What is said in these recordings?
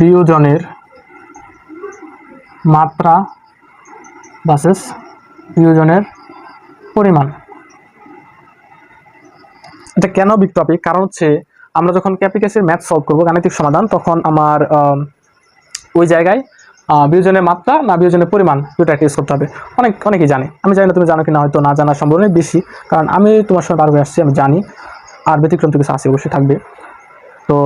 বিয়োজনের মাত্রা বাসেস বিয়োজনের পরিমাণ। এটা কেন বিগ টপিক কারণ হচ্ছে আমরা যখন ক্যাপিকেসের ম্যাথ সলভ করব গাণিতিক সমাধান তখন আমার আম, ওই জায়গায় বিয়োজনের মাত্রা না বিয়োজনের পরিমাণ দুটা টেস্ট করতে হবে। অনেক অনেকেই জানে। আমি জানি না তুমি জানো কি না হয়তো না জানার সম্ভাবনা বেশি। কারণ আমি তোমার সঙ্গে বারবার আসছি আমি জানি। আর ব্যতিক্রম তো কিছু আছে অবশ্যই থাকবে। তো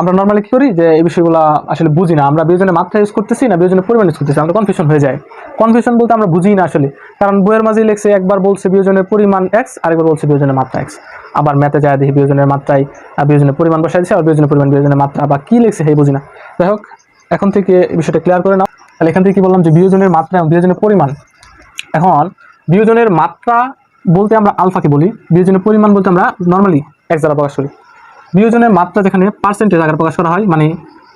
আমরা নর্মালি কি করি যে এই বিষয়গুলো আসলে বুঝি না। আমরা বিয়োজনের মাত্রা ইউজ করতেছি না, বিয়োজনের পরিমাণ ইউজ করতেছি আমরা কনফিউশন হয়ে যায়। কনফিউশন বলতে আমরা বুঝি না আসলে। কারণ বইয়ের মাঝে লেখছে একবার বলছে বিয়োজনের পরিমাণ এক্স আরেকবার বলছে বিয়োজনের মাত্রা এক্স আবার ম্যাথে যায় দেখি বিয়োজনের মাত্রায় বিয়োজনের পরিমাণ বসাই দিচ্ছে আর বিয়োজনের পরিমাণ, বিয়োজনের মাত্রা। বা কি লিখছে সেই বুঝি না। যাই হোক, এখন থেকে এই বিষয়টা ক্লিয়ার করে নাও। তাহলে এখান থেকে কি বললাম যে বিয়োজনের মাত্রা এবং বিয়োজনের পরিমাণ। এখন বিয়োজনের মাত্রা বলতে আমরা আলফাকে বলি, বিয়োজনের পরিমাণ বলতে আমরা নর্মালি এক দ্বারা প্রকাশ করি। বিয়োজনের মাত্রা যেখানে পার্সেন্টেজ আকারে প্রকাশ করা হয় মানে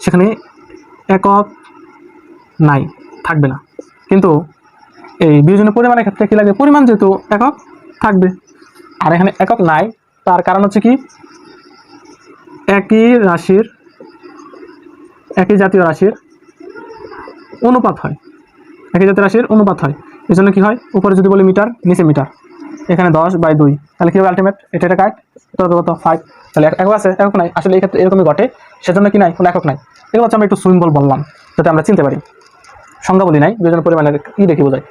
সেখানে একক নাই, থাকবে না। কিন্তু এই বিয়োজনের পরিমাণের ক্ষেত্রে কি লাগে পরিমাণ যেহেতু একক, থাকবে। আর এখানে একক নাই, তার কারণ হচ্ছে কি? একই রাশির, একই জাতীয় রাশির অনুপাত হয়। একই জাতীয় রাশির অনুপাত হয়। এই জন্য কী হয়? উপরে যদি বলি মিটার, নিচে মিটার। এখানে দশ বাই দুই। তাহলে কী হবে আলটিমেট এটা এটা কাট। এটা কত ফাইভ তাহলে এক- একক আছে, একক নাই। আসলে এই ক্ষেত্রে এরকমই ঘটে। সেজন্য কি নাই? কোনো একক নাই। এগুলো হচ্ছে আমরা একটু সুইম্বল বললাম, যাতে আমরা চিনতে পারি। সংজ্ঞা বলি নাই বিয়োজন পরিমাণের কী দেখি বোঝায়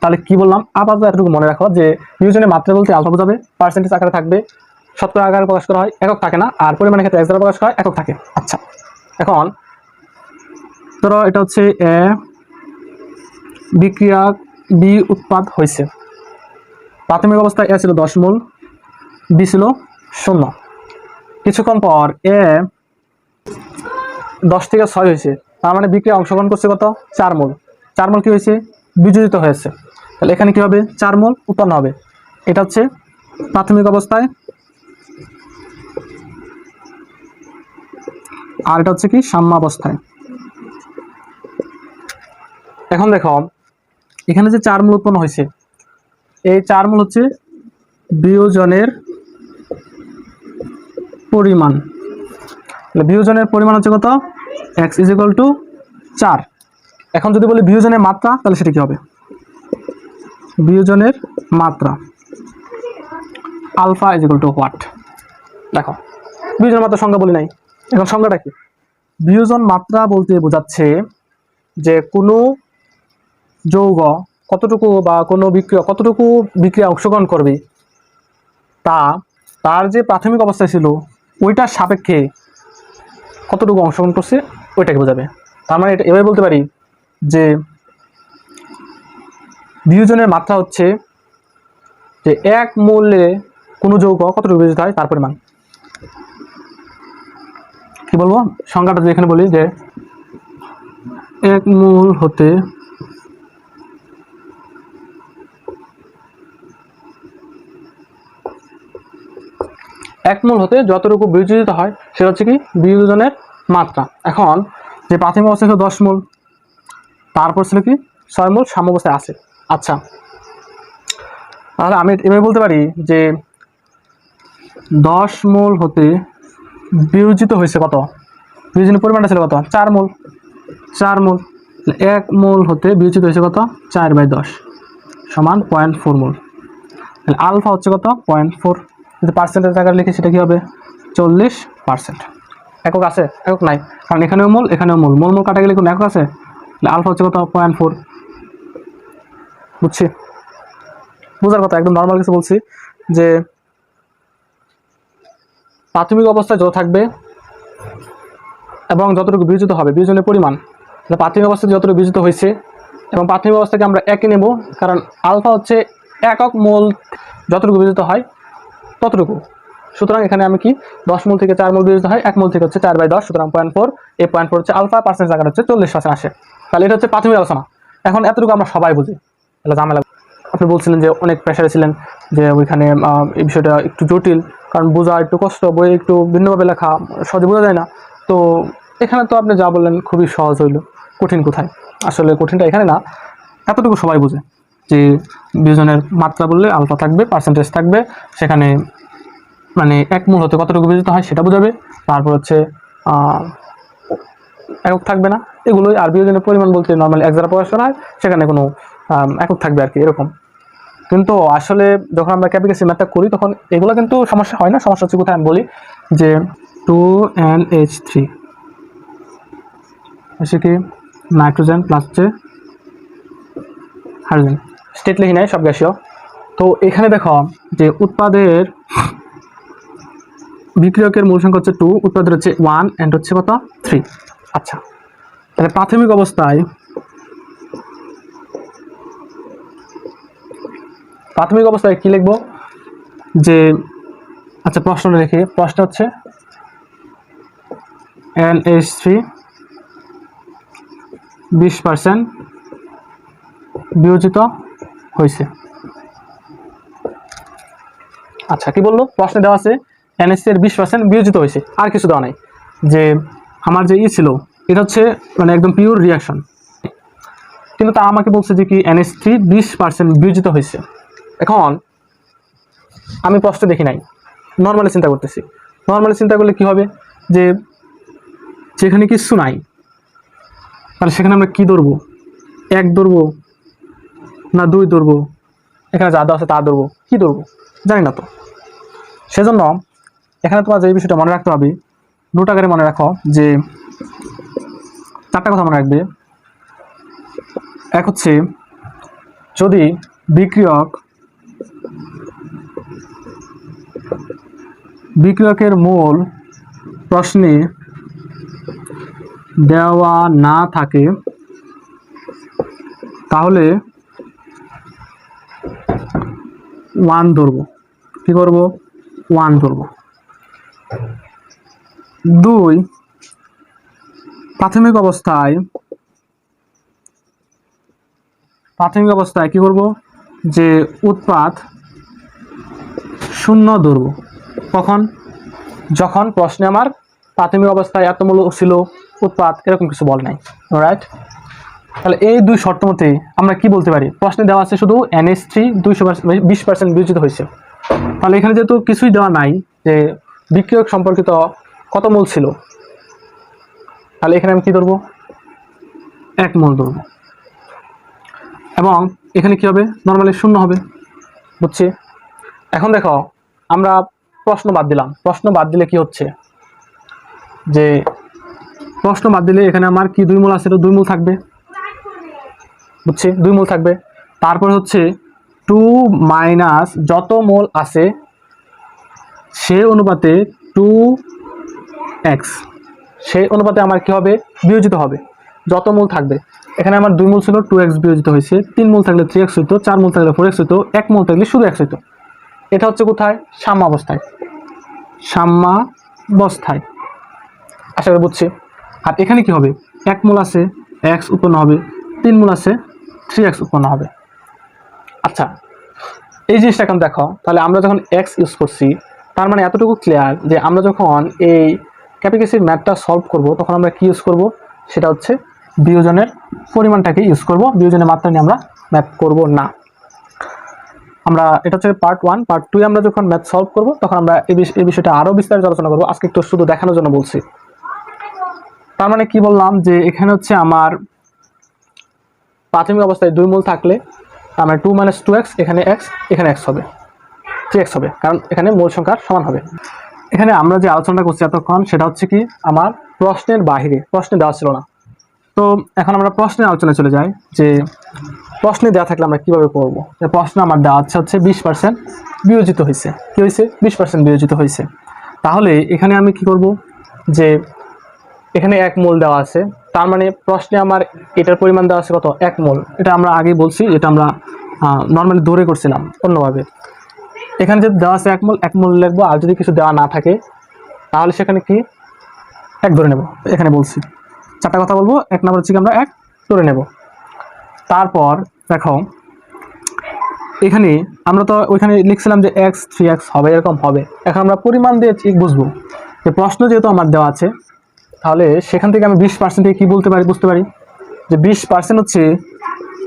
তাহলে কি বললাম? আপাতত এতটুকু মনে রাখো যে বিয়োজনের মাত্রা বলতে আলফা বোঝাবে পার্সেন্টেজ আকারে থাকবে, শতকরা আকারে প্রকাশ করা হয়, একক থাকে না, আর পরিমাণের ক্ষেত্রে এক প্রকাশ করা হয়, একক থাকে। আচ্ছা এখন ধরো এটা হচ্ছে, এ, বিক্রিয়া, বি, উৎপাদ হয়েছে। প্রাথমিক অবস্থায় এ ছিল দশ মূল, বি ছিল শূন্য। কিছুক্ষণ পর এ দশ থেকে ছয় হয়েছে। তার মানে বিক্রিয়া অংশগ্রহণ করছে কত? চার মূল। চার মূল কি হয়েছে? বিযোজিত হয়েছে। তাহলে এখানে কি হবে? চার মূল উৎপন্ন হবে। এটা হচ্ছে প্রাথমিক অবস্থায়। আর এটা হচ্ছে কি? সাম্যাবস্থায়। এখন দেখো, এখানে যে চার মূল উৎপন্ন হয়েছে এই চার মূল হচ্ছে বিয়োজনের পরিমাণ। বিয়োজনের পরিমাণ হচ্ছে কত? এক্স ইজ ইকুয়াল টু চার। এখন যদি বলি বিয়োজনের মাত্রা, তাহলে সেটা কি হবে? বিয়োজনের মাত্রা। Alpha is equal to what দেখো, বিয়োজনের মাত্রা সংজ্ঞা বলি নাই। এখন সংজ্ঞাটা কি? বিয়োজন মাত্রা বলতে বোঝাচ্ছে যে কোনো যৌগ কতটুকু বা কোনো বিক্রিয়া কতটুকু বিক্রিয়া অংশগ্রহণ করবে, তা, তার যে প্রাথমিক অবস্থায় ছিল, ওইটার সাপেক্ষে কতটুকু অংশগ্রহণ করছে, ওইটাকে বোঝাবে। তার মানে এটা এভাবে বলতে পারি যে বিয়োজনের মাত্রা হচ্ছে যে এক মূল্যে কোনো যৌগ কতটুকু বিয়োজিত হয়, তার পরিমাণ। কি বলব? সংখ্যাটা যদি এখানে বলি যে এক মূল হতে এক মূল হতে যতটুকু বিয়োজিত হয়, সেটা হচ্ছে কি বিয়োজনের মাত্রা। এখন যে প্রাথমিক অবস্থা ছিল দশ মূল, তারপর ছিল কি ছয় মূল সাম্য অবস্থায় আছে। আচ্ছা তাহলে আমি এভাবে বলতে পারি যে দশ মূল হতে বিয়োজিত হয়েছে কত? বিয়োজনের পরিমাণটা ছিল কত? চার মূল। চার মূল এক মূল হতে বিয়োজিত হয়েছে কত? চার বাই দশ সমান পয়েন্ট ফোর মূল। তাহলে আলফা হচ্ছে কত? Point four. যদি পার্সেন্টেজ আকারে লিখি সেটা কি হবে? চল্লিশ পার্সেন্ট একক আছে, একক নাই। কারণ এখানেও মূল এখানেও মূল। মূল মূল কাটা গেলে কোনো একক আছে? আলফা হচ্ছে কত? পয়েন্ট ফোর বুঝছি? বোঝার কথা, একদম নর্মাল কিছু বলছি যে প্রাথমিক অবস্থায় যত থাকবে এবং যতটুকু বিয়োজিত হবে, বিয়োজনের পরিমাণ প্রাথমিক অবস্থায় যতটুকু বিয়োজিত হয়েছে এবং প্রাথমিক অবস্থাকে আমরা একই নেব, কারণ আলফা হচ্ছে একক মূল, যতটুকু বিয়োজিত হয় ততটুকু। সুতরাং এখানে আমি কি? দশ মূল থেকে চার মূল বিয়োজিত হয়, এক মূল থেকে হচ্ছে চার বাই দশ, সুতরাং পয়েন্ট ফোর এই পয়েন্ট ফোর হচ্ছে আলফা পার্সেন্ট আকার হচ্ছে চল্লিশ পার্সেন্ট আসে। তাহলে এটা হচ্ছে প্রাথমিক আলোচনা। এখন এতটুকু আমরা সবাই বুঝি। তাহলে ঝামেলা আপনি বলছিলেন যে অনেক প্রেশারে ছিলেন, যে ওইখানে এই বিষয়টা একটু জটিল, কারণ বোঝা একটু কষ্ট, বই একটু ভিন্নভাবে লেখা, সহজে বোঝা যায় না। তো এখানে তো আপনি যা বললেন খুবই সহজ হইল। কঠিন কোথায়? আসলে কঠিনটা এখানে না। এতটুকু সবাই বোঝে। যে বিয়োজনের মাত্রা বললে আলফা থাকবে পার্সেন্টেজ থাকবে, সেখানে মানে এক মূল হতে কতটুকু বিয়োজিত হয় সেটা বোঝাবে। তারপর হচ্ছে একক থাকবে না। এগুলোই আর বিয়োজনের পরিমাণ বলতে নর্মালি এক দ্বারা প্রকাশ করা হয় সেখানে কোনো একক থাকবে আর কি, এরকম। কিন্তু আসলে যখন আমরা ক্যাপিকাসি ম্যাথটা করি, তখন এগুলো কিন্তু সমস্যা হয় না। সমস্যা হচ্ছে কোথায়? আমি বলি যে টু এন এইচ থ্রি হচ্ছে কি? নাইট্রোজেন প্লাস হচ্ছে হাইড্রোজেন স্টেট লিখি নাই, সব গ্যাসীয়। তো এখানে দেখো যে উৎপাদের বিক্রিয়কের মূল সংখ্যা হচ্ছে টু উৎপাদের হচ্ছে ওয়ান অ্যান্ড হচ্ছে কত? থ্রি আচ্ছা তাহলে প্রাথমিক অবস্থায় প্রাথমিক অবস্থায় কি লিখব? যে আচ্ছা প্রশ্ন রেখে, প্রশ্ন হচ্ছে এন এইচ থ্রি বিশ পার্সেন্ট বিয়োজিত আচ্ছা কি বলল? প্রশ্নে দেওয়া আছে এনএসসি এর বিশ পার্সেন্ট বিয়োজিত হয়েছে, আর কিছু দেওয়া নাই। যে আমার যে ই ছিল, এটা হচ্ছে মানে একদম পিওর রিয়াকশন কিন্তু তা আমাকে বলছে যে কি এনএস থ্রি বিশ পার্সেন্ট বিয়োজিত হয়েছে। এখন আমি প্রশ্ন দেখি নাই। নর্মালি চিন্তা করতেছি। নর্মালি চিন্তা করলে কি হবে? যে যেখানে কিছু নাই, তাহলে সেখানে আমরা কি ধরবো? এক ধরবো না দুই ধরবো। এখানে যা দেওয়া আছে তা ধরবো। কি ধরবো? জানি না তো। সেজন্য এখানে তোমার যে বিষয়টা মনে রাখতে হবে নোট আকারে মনে রাখো যে চারটা কথা মনে রাখবে। এক হচ্ছে, যদি বিক্রিয়ক বিক্রিয়কের মূল প্রশ্নে দেওয়া না থাকে, তাহলে ওয়ান ধরবো। কি করব? ওয়ান ধরবো। দুই, প্রাথমিক অবস্থায় প্রাথমিক অবস্থায় কি করব? যে উৎপাদ শূন্য ধরব। কখন? যখন প্রশ্নে আমার প্রাথমিক অবস্থায় এত মূল্য ছিল উৎপাদ এরকম কিছু বল নাই। রাইট তাহলে এই দুই শর্ত মতে আমরা কি বলতে পারি? প্রশ্নে দেওয়া আছে শুধু এনএস থ্রি দুইশো বিশ পার্সেন্ট বিয়োজিত হয়েছে। তাহলে এখানে যেহেতু কিছুই দেওয়া নাই যে বিক্রিয়ক সম্পর্কিত কত মূল ছিল, তাহলে এখানে আমি কি ধরবো? এক মূল ধরবো। এবং এখানে কি হবে? নর্মালি শূন্য হবে। বুঝছি? এখন দেখো, আমরা প্রশ্ন বাদ দিলাম। প্রশ্ন বাদ দিলে কি হচ্ছে? যে প্রশ্ন বাদ দিলে এখানে আমার কি দুই মূল আছে? দুই মূল থাকবে। বুঝছি? দুই মূল থাকবে। তারপর হচ্ছে টু মাইনাস যত মোল আছে, সে অনুপাতে টু এক্স সেই অনুপাতে আমার কি হবে? বিয়োজিত হবে। যত মূল থাকবে। এখানে আমার দুই মূল ছিল টু এক্স বিয়োজিত হয়েছে। তিন মূল থাকলে থ্রি এক্স হইতো, চার মূল থাকলে ফোর এক্স হইতো, এক মূল থাকলে শুধু এক্স হইতো। এটা হচ্ছে কোথায়? সাম্যাবস্থায় সাম্যাবস্থায় আশা করি বুঝছি। আর এখানে কি হবে? এক মূল আছে এক্স উৎপন্ন হবে। তিন মূল আছে থ্রি এক্স উৎপন্ন হবে। আচ্ছা এই জিনিসটা এখন দেখো, তাহলে আমরা যখন এক্স ইউজ করছি, তার মানে এতটুকু ক্লিয়ার যে আমরা যখন এই ক্যাপিকেসির ম্যাথটা সলভ করব, তখন আমরা কি ইউজ করব? সেটা হচ্ছে বিয়োজনের পরিমাণটাকে ইউজ করব, বিয়োজনের মাত্রা নিয়ে আমরা ম্যাথ করব না। আমরা, এটা হচ্ছে পার্ট ওয়ান পার্ট টু আমরা যখন ম্যাথ সলভ করব, তখন আমরা এই বিষ- এই বিষয়টা আরও বিস্তারিত আলোচনা করব। আজকে একটু শুধু দেখানোর জন্য বলছি। তার মানে কি বললাম? যে এখানে হচ্ছে আমার প্রাথমিক অবস্থায় দুই মূল থাকলে মানে টু মাইনাস টু এক্স এখানে এক্স এখানে এক্স হবে। থ্রি এক্স হবে, কারণ এখানে মূল সংখ্যার সমান হবে। এখানে আমরা যে আলোচনাটা করছি এতক্ষণ, সেটা হচ্ছে কি, আমার প্রশ্নের বাহিরে, প্রশ্নে দেওয়া ছিল না। তো এখন আমরা প্রশ্নের আলোচনায় চলে যাই, যে প্রশ্নে দেওয়া থাকলে আমরা কীভাবে করব? যে প্রশ্ন আমার দেওয়া আছে হচ্ছে বিশ পার্সেন্ট বিয়োজিত হয়েছে কী হয়েছে বিশ পার্সেন্ট বিয়োজিত হয়েছে তাহলে এখানে আমি কি করব? যে এখানে এক মোল দেওয়া আছে। তার মানে প্রশ্নে আমার এটার পরিমাণ দেওয়া আছে কত? এক মোল। এটা আমরা আগেই বলছি এটা আমরা নর্মালি দৌড়ে করছিলাম অন্যভাবে। এখানে যদি দেওয়া আছে এক মোল এক মোল লিখব, আর যদি কিছু দেওয়া না থাকে, তাহলে সেখানে কি? এক ধরে নেব, এখানে বলছি। চারটা কথা বলব, এক নম্বর হচ্ছে আমরা এক ধরে নেব। তারপর দেখো, এখানে আমরা তো ওইখানে লিখছিলাম যে এক্স থ্রি এক্স হবে, এরকম হবে। এখন আমরা পরিমাণ দিয়ে ঠিক বুঝব। যে প্রশ্ন যেহেতু আমার দেওয়া আছে তাহলে সেখান থেকে আমি বিশ পার্সেন্ট কী বলতে পারি বুঝতে পারি? যে বিশ পার্সেন্ট হচ্ছে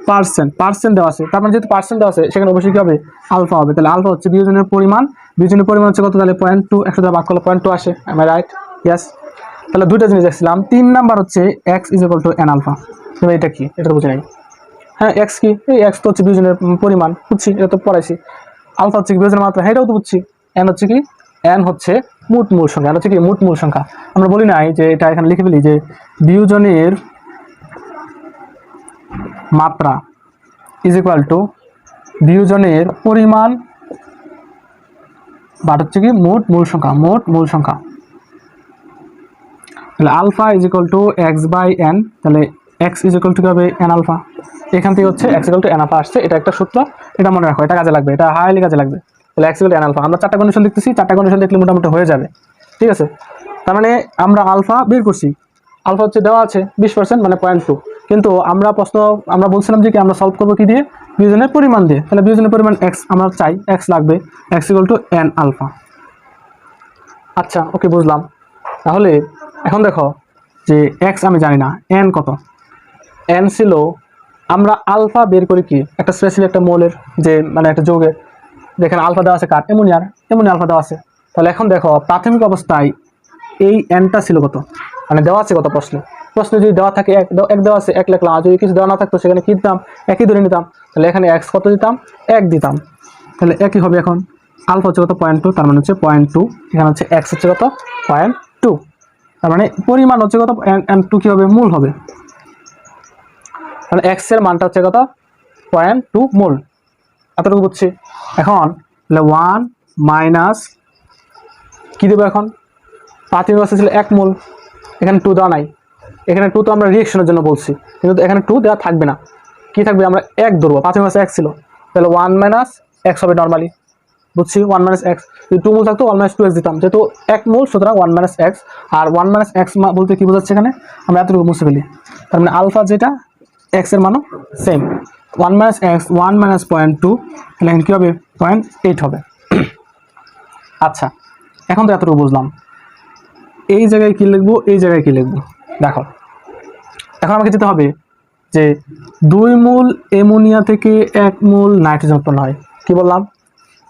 পার্সেন্ট পার্সেন্ট দেওয়া আছে। তার মানে যেহেতু পার্সেন্ট দেওয়া আছে সেখানে অবশ্যই কী হবে? আলফা হবে। তাহলে আলফা হচ্ছে বিয়োজনের পরিমাণ। বিয়োজনের পরিমাণ হচ্ছে কত তাহলে? পয়েন্ট টু একশো দ্বারা ভাগ করলে পয়েন্ট টু আসে। আমার রাইট ইয়াস তাহলে দুইটা জিনিস দেখছিলাম। তিন নাম্বার হচ্ছে X is equal to N alpha তুমি এটা কি? এটা তো বুঝি নাই। হ্যাঁ এক্স কি? এই এক্স তো হচ্ছে বিয়োজনের পরিমাণ। বুঝছি এটা তো পড়াইছি। আলফা হচ্ছে কি বিয়োজনের মাত্রা? হ্যাঁ, এটাও তো বুঝছি। এন হচ্ছে কি? এন হচ্ছে মোট মূল সংখ্যা। এন হচ্ছে কি মোট মূল সংখ্যা? আমরা বলি নাই যে এটা এখানে লিখে ফেলি যে বিয়োজনের মাত্রা ইজ ইকুয়াল টু বিয়োজনের পরিমাণ বাট হচ্ছে কি মোট মূল সংখ্যা, মোট মূল সংখ্যা। তাহলে alpha is equal to X by N তাহলে এক্স ইজ ইকুয়াল টু হবে? এন আলফা এখান থেকে হচ্ছে X equal to N alpha আসছে। এটা একটা সূত্র। এটা মনে রাখো, এটা কাজে লাগবে, এটা হাইলি কাজে লাগবে। তাহলে এন আলফা আমরা চারটা কন্ডিশন দেখতেছি, চারটা কন্ডিশন দেখলে মোটামুটি হয়ে যাবে। ঠিক আছে? তার মানে আমরা আলফা বের করছি। আলফা হচ্ছে দেওয়া আছে বিশ পার্সেন্ট মানে পয়েন্ট টু কিন্তু আমরা প্রশ্ন, আমরা বলছিলাম যে কি, আমরা সলভ করব কি দিয়ে? বিয়োজনের পরিমাণ দিয়ে। তাহলে বিয়োজনের পরিমাণ এক্স আমরা চাই এক্স লাগবে X equal to N alpha আচ্ছা ওকে বুঝলাম। তাহলে এখন দেখো যে এক্স আমি জানি না এন কত? এন ছিল, আমরা আলফা বের করি কি? একটা স্পেশালি একটা মোলের যে মানে একটা যৌগের। যেখানে আলফা দেওয়া আছে কার? এমনিয়ার এমনি আলফা দেওয়া আছে। তাহলে এখন দেখো, প্রাথমিক অবস্থায় এই এনটা ছিল কত? মানে দেওয়া আছে কত প্রশ্নে? প্রশ্নে যদি দেওয়া থাকে, এক এক দেওয়া আছে, এক লিখলাম। আর যদি কিছু দেওয়া না থাকতো, সেখানে কী দিতাম? একই ধরে নিতাম। তাহলে এখানে এক্স কত দিতাম? এক দিতাম। তাহলে একই হবে এখন। আলফা হচ্ছে কত? Point two. তার মানে হচ্ছে পয়েন্ট টু। এখানে হচ্ছে এক্স হচ্ছে কত? Point two. তার মানে পরিমাণ হচ্ছে কত? অ্যান্ড টু কী হবে? মূল হবে। তাহলে এক্সের মানটা হচ্ছে কত? পয়েন্ট টু মূল। এতটুকু বুঝছি। এখন ওয়ান মাইনাস কী দেবো এখন? প্রাথমিক অবস্থা ছিল এক মূল। এখানে টু দেওয়া নাই। এখানে টু তো আমরা রিয়েকশনের জন্য বলছি। কিন্তু এখানে টু দেওয়া থাকবে না। কি থাকবে? আমরা এক ধরবো। প্রাথমিক অবস্থা এক ছিল। তাহলে ওয়ান মাইনাস এক্স হবে নর্মালি বুঝছি? ওয়ান মাইনাস এক্স যদি টু মূল থাকতো ওয়ান মাইনাস টু এক্স দিতাম। যেহেতু এক মূল, সুতরাং ওয়ান মাইনাস এক্স আর ওয়ান মাইনাস এক্স বলতে কী বোঝাচ্ছে এখানে? আমরা এতটুকু মুছে ফেলি। তার মানে আলফা যেটা এক্সের মানও same one minus X one minus point two তাহলে কী হবে? পয়েন্ট এইট হবে। আচ্ছা এখন তো এতটুকু বুঝলাম। এই জায়গায় কী লিখব? এই জায়গায় কী লিখব? দেখো, এখন আমাকে যেতে হবে যে দুই মূল অ্যামোনিয়া থেকে এক মূল নাইট্রোজেন উৎপন্ন হয়। কি বললাম?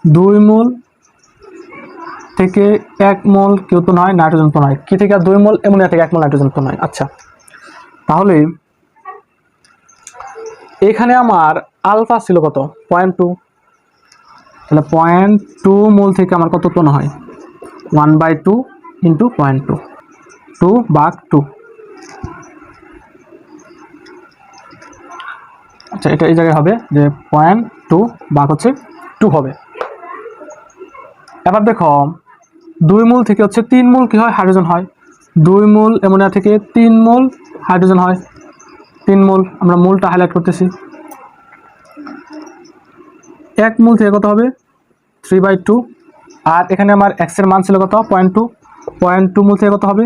দুই মূল থেকে এক মোল কি উৎপন্ন হয়? নাইট্রোজেন উৎপন্ন হয়। কি থেকে? দুই মোল অ্যামোনিয়া থেকে এক মোল নাইট্রোজেন উৎপন্ন হয়। আচ্ছা তাহলে এখানে আমার আলফা ছিল কত? Point two. তাহলে পয়েন্ট টু মূল থেকে আমার কত উৎপন্ন হয়? One by two into point two. Two বাঘ টু। আচ্ছা এটা এই জায়গায় হবে যে পয়েন্ট টু বাঘ হচ্ছে টু হবে। এবার দেখো, দুই মূল থেকে হচ্ছে তিন মূল কি হয়? হাইড্রোজেন হয়। দুই মূল অ্যামোনিয়া থেকে তিন মূল হাইড্রোজেন হয়। তিন মূল, আমরা মূলটা হাইলাইট করতেছি। এক মূল থেকে কত হবে? থ্রি বাই টু আর এখানে আমার এক্সের মান ছিল কত? পয়েন্ট টু পয়েন্ট টু মূল থেকে কত হবে?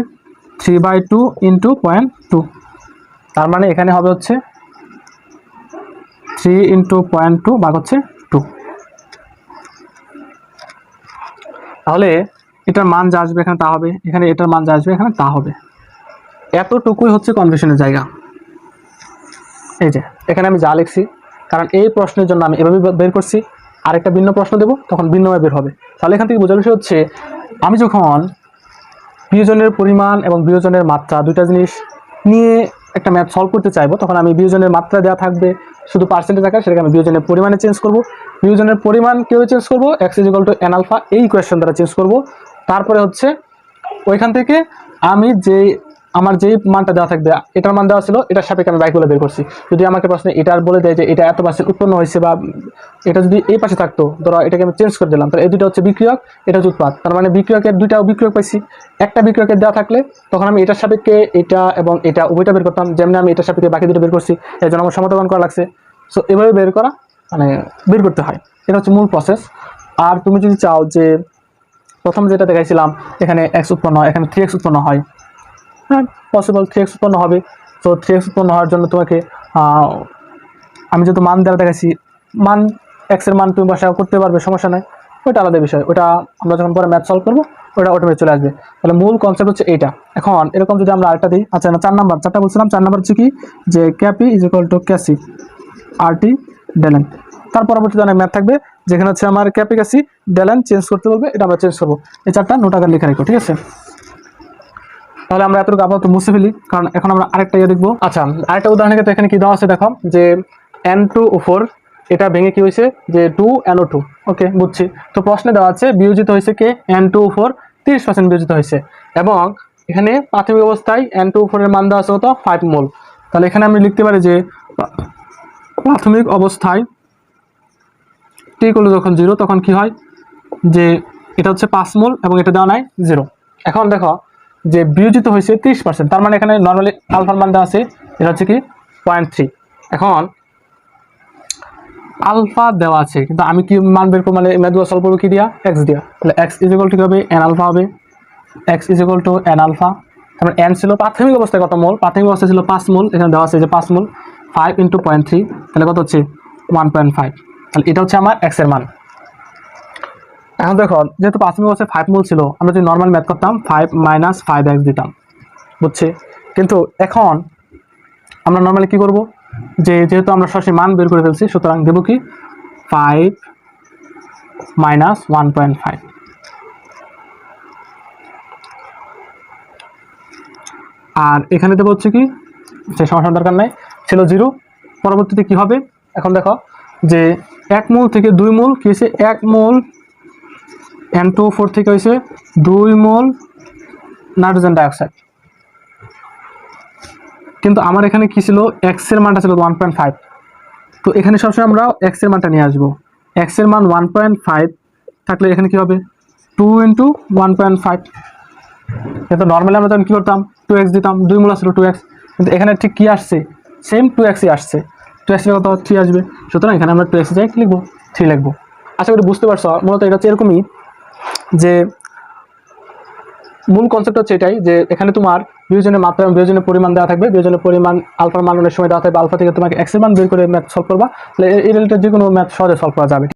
Three by two into point two তার মানে এখানে হবে হচ্ছে থ্রি ইন্টু পয়েন্ট টু ভাগ হচ্ছে টু তাহলে এটার মান যা আসবে এখানে তা হবে। এখানে এটার মান যা আসবে এখানে তা হবে। এতটুকুই হচ্ছে কনফিউশনের জায়গা। এই যে, এখানে আমি যা লিখছি, কারণ এই প্রশ্নের জন্য আমি এভাবে বের করছি, আরেকটা ভিন্ন প্রশ্ন দেবো, তখন ভিন্নভাবে বের হবে। তাহলে এখান থেকে বোঝার বিষয় হচ্ছে, আমি যখন বিয়োজনের পরিমাণ এবং বিয়োজনের মাত্রা দুইটা জিনিস নিয়ে একটা ম্যাথ সলভ করতে চাইব, তখন আমি বিয়োজনের মাত্রা দেওয়া থাকবে, শুধু পার্সেন্টেজ আকার, সেটাকে আমি বিয়োজনের পরিমাণে চেঞ্জ করব। বিয়োজনের পরিমাণ কেউ চেঞ্জ করব? X is equal to N alpha এই কোয়েশ্চেন দ্বারা চেঞ্জ করব। তারপরে হচ্ছে, ওইখান থেকে আমি যে আমার যেই মানটা দেওয়া থাকবে, এটার মান দেওয়া ছিল, এটার সাপেক্ষে আমি বাইকগুলো বের করছি। যদি আমাকে প্রশ্নে এটার বলে দেয় যে এটা এত পার্সেন্ট উৎপন্ন হয়েছে বা এটা যদি এই পাশে থাকতো, ধরো এটাকে আমি চেঞ্জ করে দিলাম, তাহলে এই দুটো হচ্ছে বিক্রিয়ক, এটা হচ্ছে উৎপাদ। তার মানে বিক্রিয়কের দুইটা বিক্রিয়ক পাইছি। একটা বিক্রিয়কের দেওয়া থাকলে, তখন আমি এটার সাপেক্ষে এটা এবং এটা উভয়টা বের করতাম, যেমনি আমি এটার সাপেক্ষে বাকি দুটো বের করছি, এর জন্য আমার সমাধান করা লাগছে। সো এভাবে বের করা মানে বের করতে হয়। এটা হচ্ছে মূল প্রসেস আর তুমি যদি চাও যে, প্রথম যেটা দেখাইছিলাম, এখানে এক্স উৎপন্ন এখানে থ্রি এক্স উৎপন্ন হয় হ্যাঁ পসিবল থ্রি এক্স উৎপন্ন হবে। তো থ্রি এক্স উৎপন্ন হওয়ার জন্য তোমাকে আমি যেহেতু মান দ্বারা দেখাচ্ছি মান এক্সের মান তুমি বাসা করতে পারবে, সমস্যা নাই। ওটা আলাদা বিষয়। ওটা আমরা যখন পরে ম্যাথ সলভ করব ওটা অটোমেটিক চলে আসবে। তাহলে মূল কনসেপ্ট হচ্ছে এইটা। এখন, এরকম যদি আমরা আরেকটা দিই আচ্ছা না, চার নাম্বার, চারটা বলছিলাম, চার নাম্বার হচ্ছে কি? যে Kp is equal to Kc RT delta n তার পরবর্তীতে অনেক ম্যাথ থাকবে, যেখানে হচ্ছে আমার ক্যাপি ক্যাসি ডেলেন চেঞ্জ করতে বলবে, এটা আমরা চেঞ্জ করব। এই চারটা নোট আকার লেখা রাখো ঠিক আছে? তাহলে আমরা এতটুকু আপাতত মুছে ফেলি, কারণ এখন আমরা আরেকটা ইয়ে দেখব। আচ্ছা আরেকটা উদাহরণের ক্ষেত্রে এখানে কি দেওয়া আছে দেখো, যে এন টু ফোর এটা ভেঙে কি হয়েছে? যে টু এনও টু ওকে, বুঝছি। তো প্রশ্নে দেওয়া আছে, বিয়োজিত হয়েছে কে? এন টু ফোর তিরিশ পার্সেন্ট বিয়োজিত হয়েছে। এবং এখানে প্রাথমিক অবস্থায় এন টু ফোরের মান দেওয়া আছে কত? ফাইভ মোল তাহলে এখানে আমি লিখতে পারি যে, প্রাথমিক অবস্থায় টি করলে যখন জিরো তখন কি হয়? যে এটা হচ্ছে পাঁচ মোল এবং এটা দেওয়া নাই জিরো এখন দেখো যে বিয়োজিত হয়েছে তিরিশ পার্সেন্ট তার মানে এখানে নর্মালি আলফার মান দেওয়া আছে, এটা হচ্ছে কি? পয়েন্ট থ্রি এখন আলফা দেওয়া আছে, কিন্তু আমি কি মান বের করব? মানে ম্যাথগুলো সলভ করব কি দিয়া? এক্স দিয়া। তাহলে এক্স ইজ ইকুয়াল টু কি হবে? এন আলফা হবে। X is equal to N alpha তারপর এন ছিল প্রাথমিক অবস্থায় কত মোল? প্রাথমিক অবস্থায় ছিল পাঁচ মোল। এখানে দেওয়া আছে যে পাঁচ mole. Five into point three তাহলে কত হচ্ছে? ওয়ান পয়েন্ট ফাইভ তাহলে এটা হচ্ছে আমার এক্সের মান। এখন দেখো, যেহেতু প্রাথমিক অবস্থায় ফাইভ মোল ছিল, আমরা যদি নর্মাল ম্যাথ করতাম ফাইভ মাইনাস ফাইভ এক্স দিতাম, বুঝছি? কিন্তু এখন আমরা নর্মালি কি করব? যে যেহেতু আমরা সরাসরি মান বের করে ফেলছি, সুতরাং দেবো কি? Five minus one point five আর এখানে দেবো হচ্ছে কি? সে সমস্যার দরকার নাই, ছিল জিরো পরবর্তীতে কি হবে? এখন দেখো, যে এক মূল থেকে দুই মূল কি এক মূল এন টু ফোর থেকে হয়েছে দুই মোল নাইট্রোজেন ডাইঅক্সাইড। কিন্তু আমার এখানে কি ছিল? এক্সের মানটা ছিল ওয়ান পয়েন্ট ফাইভ তো এখানে সবসময় আমরা এক্সের মানটা নিয়ে আসব। এক্সের মান ওয়ান পয়েন্ট ফাইভ থাকলে এখানে কি হবে? Two into one point five কিন্তু নর্মালি আমরা তখন কী করতাম? টু এক্স দিতাম, দুই মূল আসছিল টু এক্স কিন্তু এখানে ঠিক কী আসছে? সেম টু এক্সই আসছে। টু এক্সের কত থ্রি আসবে। সুতরাং এখানে আমরা টু এক্সে যাই লিখব থ্রি লিখব। আশা করি বুঝতে পারছ, মূলত এটা হচ্ছে এরকমই যে মূল কনসেপ্ট হচ্ছে এটাই যে এখানে তোমার বিয়োজনের মাত্রা এবং বিয়োজনের পরিমাণ দেওয়া থাকবে বিয়োজনের পরিমাণ আলফার মান অনেক সময় দেওয়া থাকবে, আলফা থেকে তোমাকে এক্সের মান বের করে ম্যাথ সলভ করবা। তাহলে এই রিলেটেড যে কোনো ম্যাথ সহজে সলভ করা যাবে।